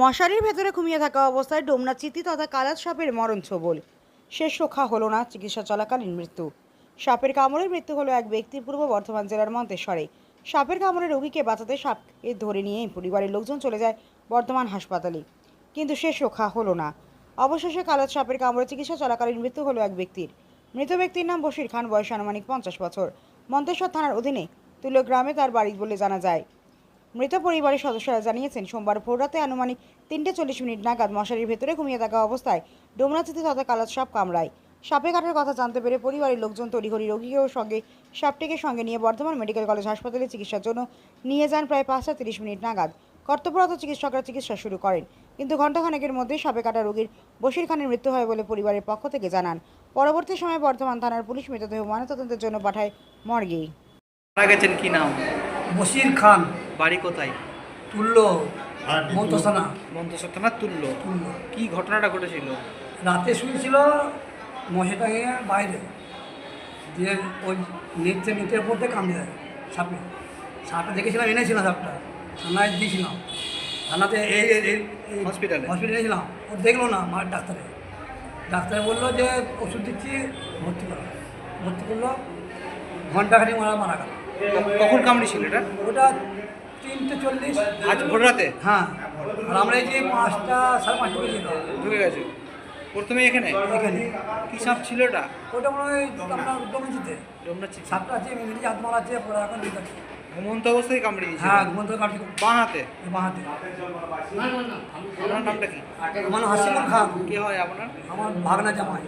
মশারির ভেতরে ঘুমিয়ে থাকা অবস্থায় ডোমনা চিতি তথা কালাত সাপের মরণ ছোবল। শেষ রক্ষা হলো না, চিকিৎসা চলাকালীন মৃত্যু। সাপের কামড়ে মৃত্যু হলো এক ব্যক্তির পূর্ব বর্ধমান জেলার মন্তেশ্বরে। সাপের কামড়ে রোগীকে বাঁচাতে সাপকে ধরে নিয়ে পরিবারের লোকজন চলে যায় বর্ধমান হাসপাতালে। কিন্তু শেষ রক্ষা হলো না। অবশেষে কালাত সাপের কামড়ে চিকিৎসা চলাকালীন মৃত্যু হলো এক ব্যক্তির। মৃত ব্যক্তির নাম বশির খান, বয়স আনুমানিক পঞ্চাশ বছর। মন্তেশ্বর থানার অধীনে তুলো গ্রামে তার বাড়ি বলে জানা যায়। মৃত পরিবারের সদস্যরা জানিয়েছেন সোমবার ভোররাতে আনুমানিক তিনটে চল্লিশ মিনিট নাগাদ মশারির ভেতরে ঘুমিয়ে থাকা অবস্থায় ডোমরাচিতে তথা কালাত সাপ কামড়ায়। সাপে কাটার কথা জানতে পেরে পরিবারের লোকজন তড়িঘড়ি রোগীকেও সঙ্গে সাপটিকে সঙ্গে নিয়ে বর্ধমান মেডিকেল কলেজ হাসপাতালে চিকিৎসার জন্য নিয়ে যান প্রায় পাঁচটা তিরিশ মিনিট নাগাদ। কর্তব্যরত চিকিৎসকরা চিকিৎসা শুরু করেন কিন্তু ঘণ্টাখানেকের মধ্যে সাপে কাটা রোগীর বশির খানের মৃত্যু হয় বলে পরিবারের পক্ষ থেকে জানান। পরবর্তী সময়ে বর্ধমান থানার পুলিশ মৃতদেহ ময়নাতদন্তের জন্য পাঠায় মর্গে। মারা গেছেন কি নাম? বশির খান বাড়ি কোথায়? তুল্য মন্তসানা। মন্তসর থানা তুল্য। কি ঘটনাটা ঘটেছিল? রাতে শুয়েছিল মশাটাকে বাইরে। দিয়ে ওই নিচে নিচের পর থেকে কামড়ে দেয় সাপে। সাপটা দেখেছিলাম এনেছিলাম সাপটা। থানায় দিয়েছিলাম। থানাতে এই হসপিটালে? হসপিটালে এনেছিলাম। ও দেখল না আমার ডাক্তারে। ডাক্তারে বলল যে ওষুধ দিচ্ছি ভর্তি করো। ভর্তি করল ঘন্টাখানি মারা মারা গেল। কখন কামড়েছিল এটা? ওটা তিনটে চল্লিশ। আজ ভোর রাতে? হ্যাঁ। আর আমরা এই যে পাঁচটা সাড়ে পাঁচটা বেজে ঢুকে গেছে। প্রথমে এখানে? এখানে। কি সাপ ছিল এটা ওটা মনে হয় আমরা ডোমেজিতে ডোমনাচ্ছি সাতটা আছে মিলিয়ে আত্মার আছে পরে এখন আছে ঘুমন্ত অবস্থায় কামড়ে দিয়েছিল হ্যাঁ ঘুমন্ত কাটছে বাঁ হাতে? বাহাতে আপনার নামটা কি? আমার হাসিমুল খান। কে হয় আপনার? আমার ভাগনা জামাই।